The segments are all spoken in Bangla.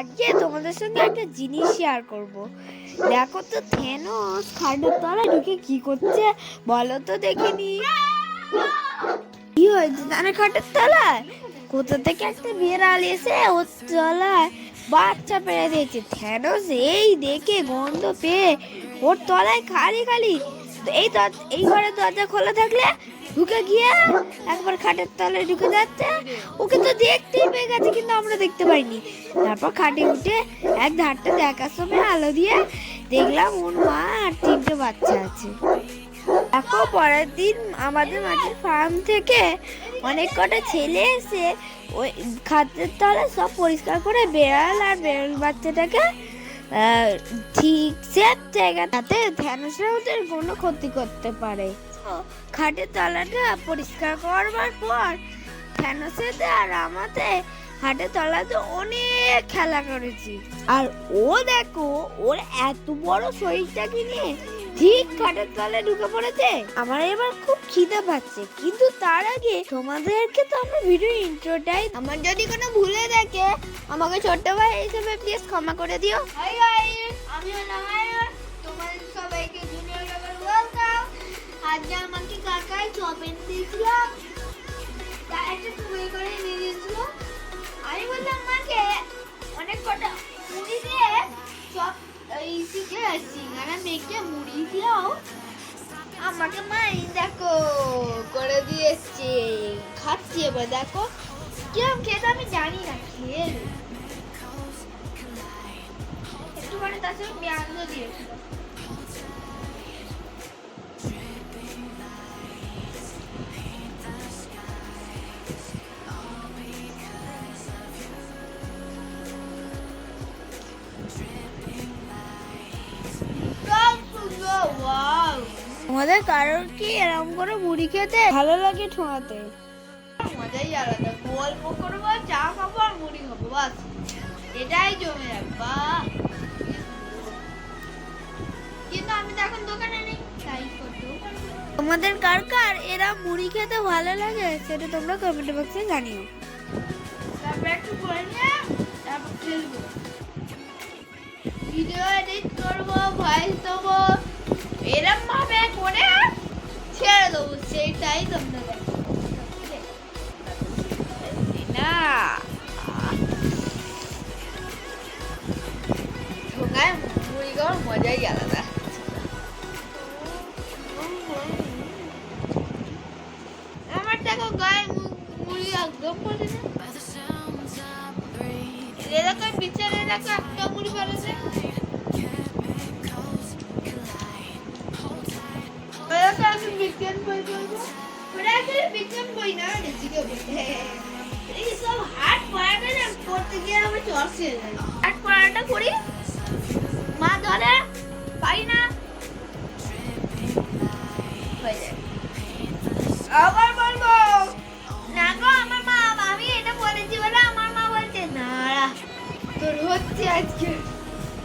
আজকে তোমাদের সঙ্গে একটা জিনিস শেয়ার করব। দেখো তো থেনোস খাটের তলায় ঢুকে কি করছে? বলো তো দেখিনি। কি হয়েছে? জানে খাটের তলায়? কোথা থেকে একটা বিড়াল এসে ওর তলায় বাচ্চা পেড়ে দিয়েছে? থেনোস এই দেখে গন্ধ পেয়ে ওর তলায় খালি খালি এই এই ঘরের দরজা খোলা থাকলে ঢুকে গিয়ে একবার খাটের তলায় ঢুকে যাচ্ছে। ওকে তো দেখতেই পেয়ে গেছে, কিন্তু আমরা দেখতে পাইনি। তারপর খাটে উঠে এক ধারটা দেখার সময় আলো দিয়ে দেখলাম ওর মা আর তিনটে বাচ্চা আছে। দেখো, পরের দিন আমাদের মাঠের ফার্ম থেকে অনেক কটা ছেলে এসে ওই খাদ্যের তলা সব পরিষ্কার করে বেড়াল আর বেড়াল বাচ্চাটাকে ঠিক সেফ জায়গাটাতে ধ্যানসরা ওদের কোনো ক্ষতি করতে পারে। খাটের তলাটা পরিষ্কার করবার পর ধ্যানসেতে আর আমাদের হাটের তলাতে অনেক খেলা করেছি। আর ও দেখো ওর এত বড় শরীরটাকে নিয়ে ঠিক খাটের তলায় ঢুকে পড়েছে। আমার এবার খুব খিদে পাচ্ছে কিন্তু তার আগে তোমাদেরকে তো আমার ভিডিও ইন্ট্রোটাই আমার যদি কোনো ভুলে থাকে আমাকে ছোট্ট ভাই হিসেবে প্লিজ ক্ষমা করে দিও। হাই গাইস আমি হলাম তোমাদের সবাইকে জুনিয়র লেভেল ওয়েলকাম আজ আমাকে কাকাই চপ এনে দিয়েছিলাম তা একটা টুকরো করে নিয়ে দিয়েছিল আমি বললাম মাকে অনেক কটা মুড়ি দিয়ে চপ এই শিখে সিঙ্গারা মেখে আমাকে মাই দেখো, করে দিয়েছে। খাচ্ছি এবার, দেখো। কিরম খেতে আমি জানি না, খেয়ে একটু মানে তার সঙ্গে দিয়েছিল তোমাদের কারোর কি এরকম করে মুড়ি খেতে ভালো লাগে ঠোঁয়াতে মজাই আলাদা গল্প করব চা খাব আর মুড়ি খাব বাস। এটাই জমে রাখবা। কিন্তু আমি তো এখন দোকানে নেই তাই তোমাদের কার কার এরা মুড়ি খেতে ভালো লাগে সেটা তোমরা কমেন্ট বক্সে জানিও। তারপর একটু করে নিয়ে তারপর খেলব। ভিডিও এডিট করব ভয়েস দেবো। এরম ভাবে করে ছেড়ে দেবো, সেইটাই তোমরা না। ঢোকায় মুড়ি খাওয়ার মজাই আলাদা। আমার দেখো গায়ে মুড়ি একদম পড়ে না। এলাকায় বিচার এলাকা একটা মুড়ি পড়ে বিজ্ঞান বই বলব ওটা আসলে বিজ্ঞান বই না রেজিকে বই এই সব হাট পড়াটা না করতে গিয়ে আমার চর্চে যায়। হাট পড়াটা করি? মা ধরে পাই না। হয়ে যায়। আবার বলব? না গো আমার মা আমি এটা বলেছি বলে আমার মা বলছে না তোর হচ্ছে আজকে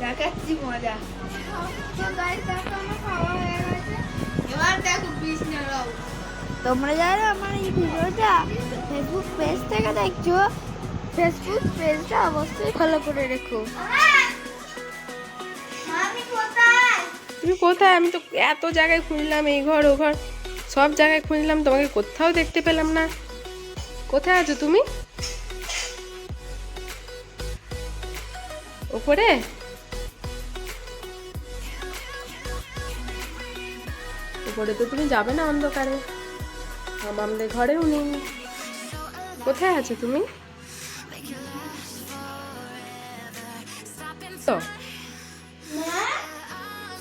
দেখাচ্ছি মজা। তো গাইস দেখো আমার খাওয়া হয়ে গেছে। তোমরা যারা আমার এই ভিডিওটা ফেসবুক পেজ থেকে দেখছ ফেসবুক পেজটা অবশ্যই ফলো করে রেখো। তুমি কোথায়? আমি তো এত জায়গায় খুঁজলাম এই ঘর ও ঘর। সব জায়গায় খুঁজলাম তোমাকে কোথাও দেখতে পেলাম না। কোথায় আছো তুমি? ওপরে? উপরে তো তুমি যাবে না অন্ধকারে। আম- আমাদের ঘরেও নেই। কোথায় আছো তুমি? তো।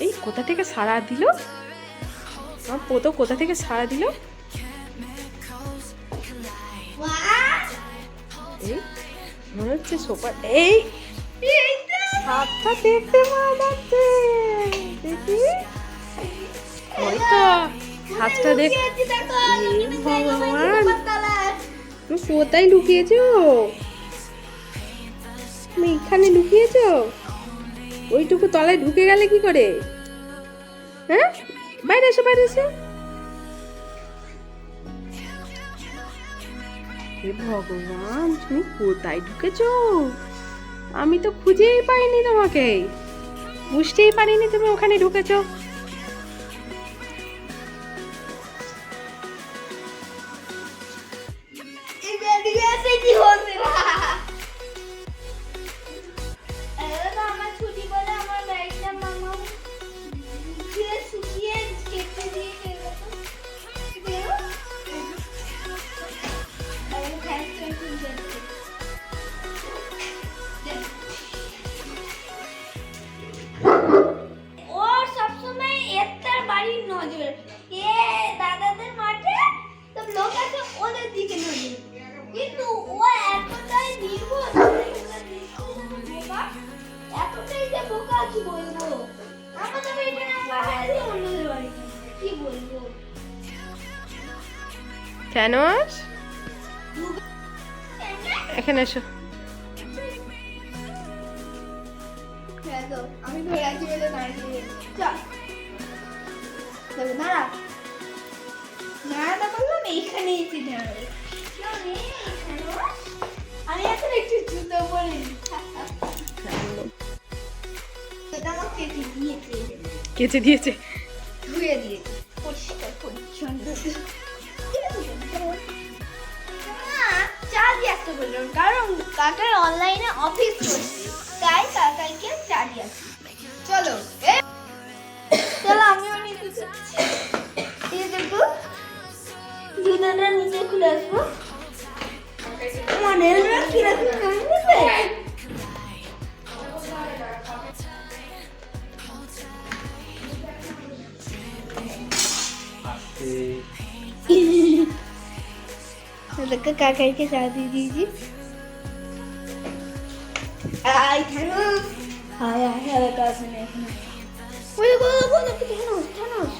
এই কোথা থেকে সাড়া দিল? আমার পোতো কোথা থেকে সাড়া দিল? এই মনে হচ্ছে সোফা এই! দেখতে পাওয়া যাচ্ছে দেখি। ওই তো, হাতটা দেখ। ভগবান। কোথায় লুকিয়েছো? তুমি এখানে লুকিয়েছো? ওইটুকু তলায় ঢুকে গেলে কি করে? হ্যাঁ? বাইরে এসো বাইরে এসো। হে ভগবান, তুমি কোথায় ঢুকেছো? আমি তো খুঁজেই পাইনি তোমাকে। বুঝতেই পারিনি তুমি ওখানে ঢুকেছো। কি বলব? কেন? এখানে এসো। আমি ধরে আছি বলে দাঁড়িয়ে চল। দাঁড়া। দাঁড়াতে পারলাম এইখানে এসে দাঁড়াবে আমি এখন একটু জুতো পরে নিই। এটা আমার কেটে দিয়েছে। পরিষ্কার দিয়ে আসতে বললাম কারণ কাকার অনলাইনে অফিস করছে। তাই কাকাইকে চা দিয়ে আসি চলো চলো, আমিও নিতে যাচ্ছি এই দেখো জুতাটা নিচে খুলে আসব। মনে কীরকম কামড়েছে দেখো কাকাইকে চা দিয়ে দিয়েছি আই থানুস হাই হাই হাই কাছে নেই ওই দেখো দেখো দেখো থানুস থানুস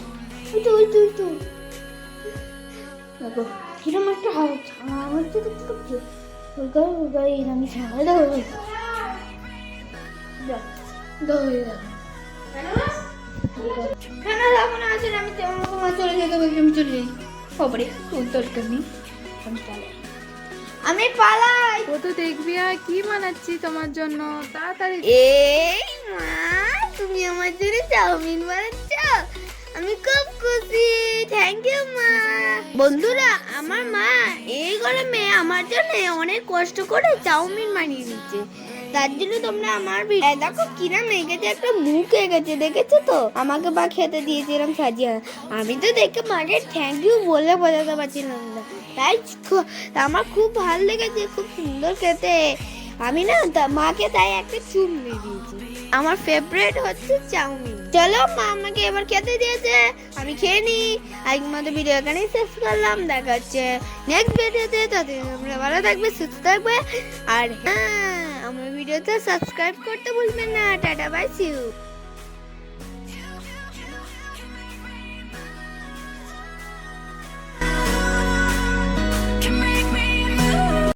ওই তো ওই তো ওই তো দেখো কিরম একটা ছানা আমার তো দেখতে পাচ্ছ ওই গায়ে ওই গায়ে আমি দেখো যা দাও হয়ে গেল হ্যাঁ না এখন আছে আমি তেমন রকম চলে যেতে বলছি আমি চলে যাই। খবরে তোর দরকার নেই। আমি পালাই। আমি পালাই। ও তো দেখবি আর কি বানাচ্ছি তোমার জন্য। তাড়াতাড়ি। এই মা তুমি আমার জন্য চাউমিন বানাচ্ছ? আমি খুব খুশি। থ্যাংক ইউ মা। বন্ধুরা আমার মা এই গরমে আমার জন্য অনেক কষ্ট করে চাউমিন বানিয়ে দিচ্ছে। তার জন্য তোমরা আমার দেখো কিরম এঁকেছে একটা মুখ এঁকেছে, দেখেছ তো? আমাকে বা খেতে দিয়েছে এরম সাজিয়ে। আমি তো দেখে মাকে থ্যাংক ইউ বলে বোঝাতে পারছিলাম না। তাই আমার খুব ভালো লেগেছে, খুব সুন্দর খেতে। আমি না মাকে তাই একটা চুমড়ি দিয়েছি। আমার ফেভারিট হচ্ছে চাউমিন। চলো মা আমাকে এবার খেতে দিয়েছে। আমি খেয়ে নিই আজকের মতো ভিডিও এখানেই শেষ করলাম। দেখা হচ্ছে নেক্সট ভিডিওতে তাতে তোমরা ভালো থাকবে, সুস্থ থাকবে। আর হ্যাঁ। আমার ভিডিওতে সাবস্ক্রাইব করতে ভুলবেন না। Tata bye see you